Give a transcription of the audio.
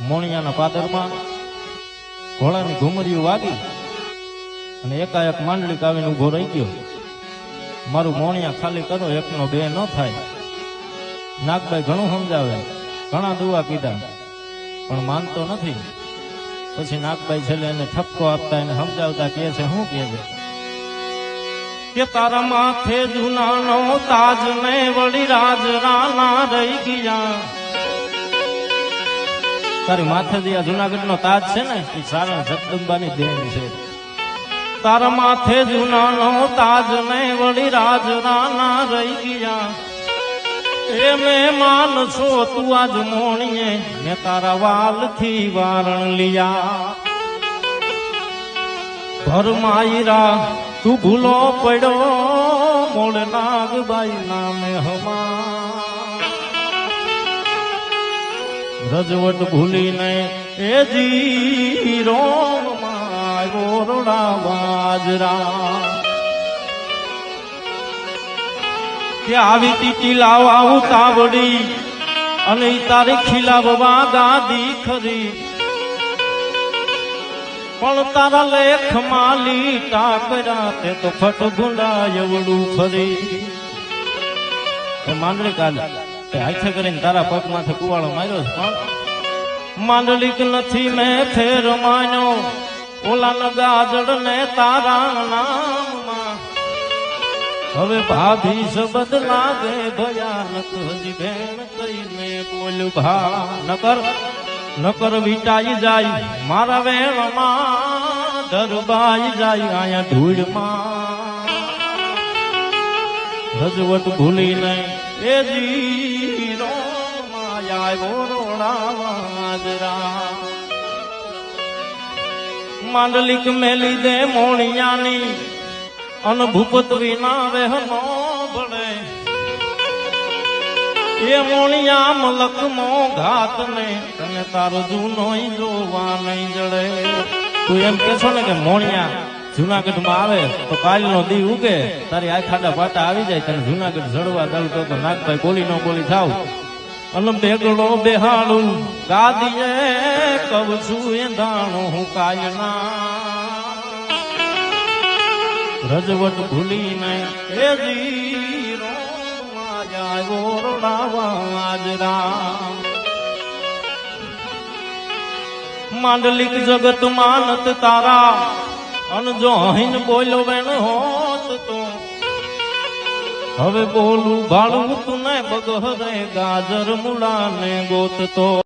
મોણિયાના પાદરમાં ઘોડાની ઘુમરીઓ વાગી અને એકાએક માંડલિક આવીને ઊભો રહી ગયો. મારું મોણિયા ખાલી કરો, એકનો બે ન થાય. નાગભાઈ ઘણું સમજાવે ઘણા દુવા કીધા, પણ માનતો નથી. પછી નાગભાઈ છેલ્લે એને ઠપકો આપતા એને સમજાવતા કહે છે શું કહે છે? કે તારા માથે જુનાનો તાજ ને વળી રાજ રાના રહી ગયા. તારી માથે આ જુનાગઢ નો તાજ છે ને એ સારા જગદંબાની દેવી છે. તારા માથે જુનાનો તાજ ને વળી રાજ રાના રહી ગયા. એ મહેમાન છો તું આજ મોણીએ, મેં તારા વાલથી વારણ લિયા. ભરમાયરા તું ભૂલો પડ્યો મોડ નાગબાઈ નામે હમા રજવટ ભૂલીને એ જીરો ગોરડા બાજરા. કે આવી તીટી લાવા ઉતાવડી અને તારે ખીલાવવા દાદી ખરી. પણ તારા લેખ માલી ટાકરા તે તો ફટ ગુંડા એવડું ફરી. માંડરે તે હાથે કરીને તારા પગ માથે કુવાળો માર્યો છે. પણ માંડલિક નથી મેં ફેર માન્યો. ઓલા નગાજડ ગાજડ ને તારા નામમાં. હવે ભાભી શબ્દ લાગે ભયાનક. હજી બેન કહીને બોલ ભા નકર નકર વિટાઈ જાય. મારા વેણમાં દરબાઈ જાય. આયા ધૂળમાં રજવટ નહીં એ જીરો માયા ગોરોડા માંડલિક મેલી દે મોણિયાની અન ભૂપત વિના વહેનો ભળે એ મોણિયા મલક મો ઘાત ને તને તારો જૂનો જોવા નહીં જડે. તું એમ કે છો ને કે મોણિયા જુનાગઢમાં આવે તો કાલ નો દી ઉગે, તારી આખાડા પાટા આવી જાય તને જુનાગઢ જડવા દઉં તો નાગભાઈ બોલી નો બોલી થાવ. અલમ બેગડો બેહાડું, ગાદીએ કવ છું એ દાણો હું કાયના. રજવટ ભૂલીને એ જીરો માયા ગોરડા આજરા માંડલિક જગત માનત તારા અન જો અહીન બોલો બેન હોત તો. હવે બોલું ભાડું તું ને બગહરે ગાજર મુલા ને ગોત તો